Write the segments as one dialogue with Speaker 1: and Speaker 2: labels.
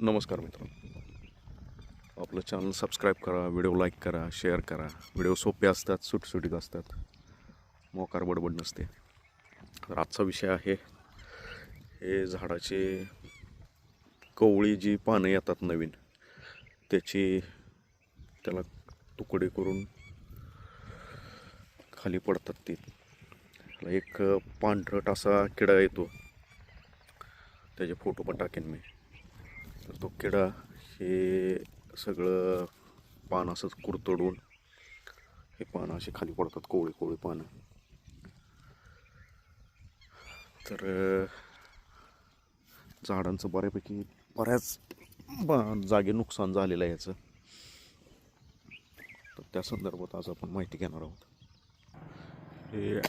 Speaker 1: नमस्कार मित्रांनो. आपलं चॅनल सबस्क्राईब करा व्हिडिओ लाईक करा शेअर करा. व्हिडिओ सोपे असतात सुटसुटीत असतात. मोकार बडबड नसते. तर आजचा विषय आहे हे झाडाचे कवळी जी पानं येतात नवीन त्याची त्याला तुकडे करून खाली पडतात ती. एक पांढरट असा किडा येतो. त्याचे फोटो पण टाकेन मी. तर तो किडा हे सगळं पान असंच कुरतडून हे पानं असे खाली पडतात कोवळी कोवळी पानं. तर झाडांचं बऱ्यापैकी बऱ्याच जागे नुकसान झालेलं आहे याचं. तर त्या संदर्भात आज आपण माहिती घेणार आहोत. हे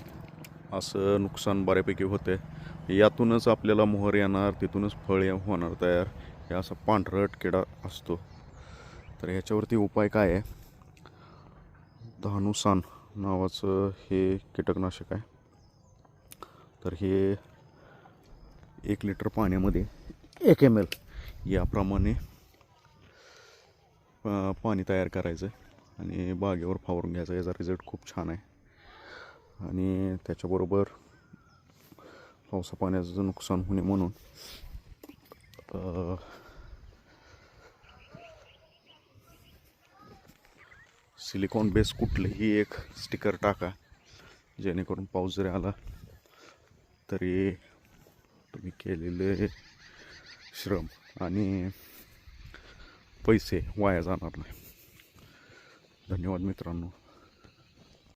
Speaker 1: असं नुकसान बऱ्यापैकी होतं यातूनच आपल्याला मोहर येणार तिथूनच फळ होणार तयार. हे असा पांढरट किडा असतो. तर ह्याच्यावरती उपाय काय आहे? धानुसान नावाचं हे कीटकनाशक आहे. तर हे एक लिटर पाण्यामध्ये एक एम एल याप्रमाणे पाणी तयार करायचं आणि बागेवर फावरून घ्यायचं. याचा रिझल्ट खूप छान आहे. आणि त्याच्याबरोबर पावसा पाण्याचं नुकसान होणे म्हणून सिलिकॉन बेस कुठलंही एक स्टिकर टाका जेणेकरून पाऊस जरी आला. तरी तुम्ही केलेले श्रम आणि पैसे वाया जाणार नाही. धन्यवाद मित्रांनो.